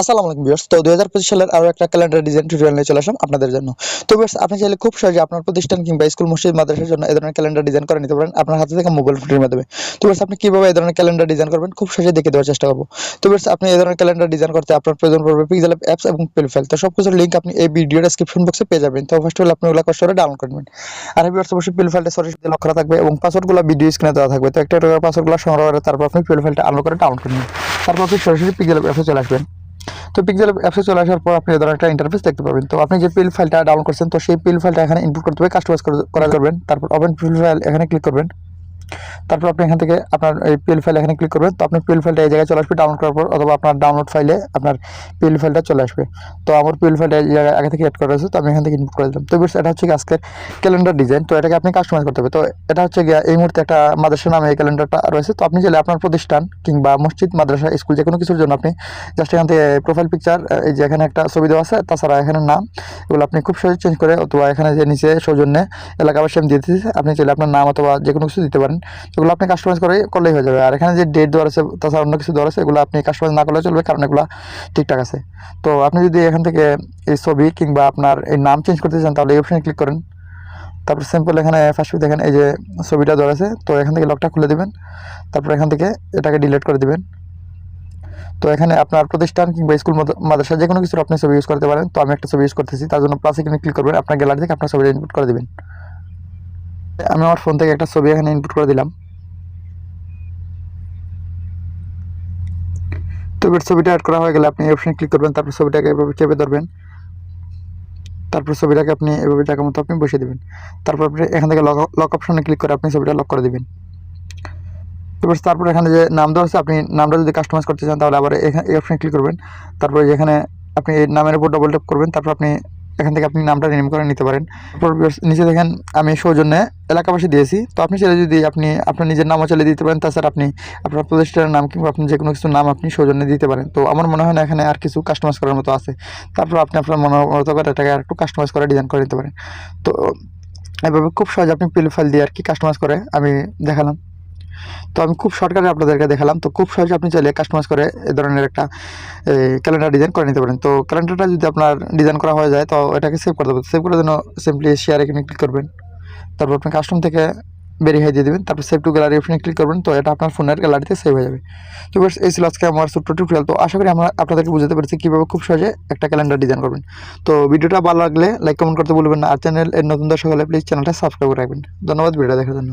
আসসালামু আলাইকুম ভিউয়ার্স। তো দুই হাজার পঁচিশ সালের আরও একটা ক্যালেন্ডার ডিজাইন টিউটোরিয়াল নিয়ে চলে আসলাম আপনাদের জন্য। তো ভিউয়ার্স, আপনি চাইলে খুব সহজে আপনার প্রতিষ্ঠান কিংবা স্কুল, মসজিদ, মাদ্রাসার জন্য এই ধরনের ক্যালেন্ডার ডিজাইন করে নিতে পারেন। আপনার হাতে থেকে মোবাইল ফোনের মাধ্যমে। তো ভিউয়ার্স, আপনি কীভাবে এই ধরনের ক্যালেন্ডার ডিজাইন করবেন? খুব সহজে দেখে দেওয়ার চেষ্টা করব। তো ভিউয়ার্স, আপনি এই ধরনের ক্যালেন্ডার ডিজাইন করতে আপনার প্রয়োজন পড়বে পিক্সেল অ্যাপস এবং পেলফাইল তো সব কিছুর লিঙ্ক আপনি এই ভিডিও ডেসক্রিপশন বক্সে পেয়ে যাবেন। তো ফার্স্ট হলে আপনি ওগুলো কষ্ট করে ডাউনলোড করবেন আর ভিউয়ার্স, অবশ্যই পেলফাইলটা সরাসরি লক করা থাকবে এবং পাসওয়ার্ডগুলো ভিডিও স্ক্রিনে দেওয়া থাকবে। তো একটা পাসওয়ার্ডগুলো সংগ্রহ করে তারপর আপনি পেলফাইলটা আনলোড করে ডাউনলোড করবেন তারপর আপনি সরাসরি পিক্সেল অ্যাপসে চলে আসবেন। তো পিক্সেল অ্যাপসে চলে আসার পর আপনি ধরেন একটা ইন্টারফেস দেখতে পাবেন। তো আপনি যে পিল ফাইলটা ডাউনলোড করছেন, তো সেই পিল ফাইলটা এখানে ইনপুট করতে হবে কাস্টমাইজ করা করবেন। তারপর ওপেন পিল ফাইল এখানে ক্লিক করবেন। তারপর আপনি এখান থেকে আপনার এই পিএল ফাইল এখানে ক্লিক করবেন। তো আপনার পিএল ফাইলটা এই জায়গায় চলে আসবে ডাউনলোড করার পর, অথবা আপনার ডাউনলোড ফাইলে আপনার পিএল ফাইলটা চলে আসবে। তো আমার পিএল ফাইলটা এই জায়গায় আগে থেকে অ্যাড করা আছে তো আমি এখান থেকে ইনপুট করে দিলাম। তো এটা হচ্ছে আজকের ক্যালেন্ডার ডিজাইন তো এটাকে আপনি কাস্টমাইজ করতে হবে। তো এটা হচ্ছে গিয়ে এই মুহূর্তে একটা মাদ্রাসা নামে এই ক্যালেন্ডারটা রয়েছে। তো আপনি চাইলে আপনার প্রতিষ্ঠান কিংবা মসজিদ, মাদ্রাসা, স্কুল যে কোনো কিছুর জন্য আপনি জাস্ট এখান থেকে প্রোফাইল পিকচার এই যে এখানে একটা ছবি দেওয়া আছে, তাছাড়া এখানে নাম, এগুলো আপনি খুব সহজে চেঞ্জ করে অথবা এখানে যে নিচে সৌজন্যে এলাকাবাসী আমি দিয়ে দিচ্ছি আপনি চাইলে আপনার নাম অথবা যে কোনো কিছু দিতে পারেন। এগুলো আপনি কাস্টমাইজ করে করলেই হয়ে যাবে। আর এখানে যে ডেট দেওয়া আছে, তাছাড়া অন্য কিছু দেওয়া আছে, এগুলো আপনি কাস্টমাইজ না করলে চলবে, কারণ এগুলো ঠিকঠাক আছে। তো আপনি যদি এখান থেকে এই ছবি কিংবা আপনার এই নাম চেঞ্জ করতে চান, তাহলে এই অপশানে ক্লিক করেন। তারপর সিম্পল এখানে ফার্স্ট দেখেন এই যে ছবিটা দেওয়া আছে, তো এখান থেকে লকটা খুলে দেবেন। তারপর এখান থেকে এটাকে ডিলিট করে দেবেন। তো এখানে আপনার প্রতিষ্ঠান কিংবা স্কুল মাদ্রাসা যে কোনো কিছু আপনি ছবি ইউজ করতে পারেন। তো আমি একটা ছবি ইউজ করতেছি, তার জন্য প্লাস এখানে ক্লিক করবেন। আপনার গ্যালারি থেকে আপনার ছবিটা ইনপুট করে দেবেন। আমি আমার ফোন থেকে একটা ছবি এখানে ইনপুট করে দিলাম। তো এবার ছবিটা অ্যাড করা হয়ে গেলে আপনি এই অপশানে ক্লিক করবেন, তারপর ছবিটাকে এভাবে চেপে ধরবেন। তারপর ছবিটাকে আপনি এভাবে জায়গা মতো আপনি বসিয়ে দেবেন। তারপর আপনি এখান থেকে লক লক অপশনে ক্লিক করে আপনি ছবিটা লক করে দেবেন। এবার তারপর এখানে যে নাম দেওয়া আছে, আপনি নামটা যদি কাস্টমাইজ করতে চান, তাহলে আবার এখানে এই অপশানে ক্লিক করবেন। তারপরে যেখানে আপনি এই নামের উপর ডবল ট্যাপ করবেন, তারপর আপনি এখান থেকে আপনি নামটা রিনিম করে নিতে পারেন। নিচে দেখেন, আমি সৌজন্যে এলাকাবাসী দিয়েছি। তো আপনি সেটা যদি আপনি, আপনার নিজের নামও চলে দিতে পারেন, তাছাড়া আপনি আপনার প্রতিষ্ঠানের নাম কিংবা আপনি যে কোনো কিছু নাম আপনি সৌজন্যে দিতে পারেন। তো আমার মনে হয় না এখানে আর কিছু কাস্টমাইজ করার মতো আছে। তারপর আপনি আপনার মতো করে এটাকে আর একটু কাস্টমাইজ করে ডিজাইন করে নিতে পারেন। তো, এভাবে খুব সহজে আপনি পিল ফাইল দিয়ে আর কি কাস্টমাইজ করে আমি দেখালাম। তো আমি খুব শর্টকাটে আপনাদেরকে দেখালাম। তো খুব সহজে আপনি চাইলে কাস্টমাইজ করে এ ধরনের একটা ক্যালেন্ডার ডিজাইন করে নিতে পারেন। তো ক্যালেন্ডারটা যদি আপনার ডিজাইন করা হয়ে যায়, তো এটাকে সেভ করে দেবেন সেভ করার জন্য সিম্পলি শেয়ার এখানে ক্লিক করবেন। তারপর আপনি কাস্টম থেকে ভেরিফাই দিয়ে দেবেন। তারপর সেভ টু গ্যালারি অপশনে ক্লিক করবেন। তো এটা আপনার ফোনের গ্যালারিতে সেভ হয়ে যাবে। তো এই ছিল আজকে আমার ছোট্ট টিউটোরিয়াল তো আশা করি আমরা আপনাদেরকে বুঝতে পেরেছি কীভাবে খুব সহজে একটা ক্যালেন্ডার ডিজাইন করবেন। তো ভিডিওটা ভালো লাগলে লাইক কমেন্ট করতে বলবেন না। আর চ্যানেল এর নতুন দর্শক হলে প্লিজ চ্যানেলটা সাবস্ক্রাইব করে রাখবেন। ধন্যবাদ ভিডিও দেখার জন্য।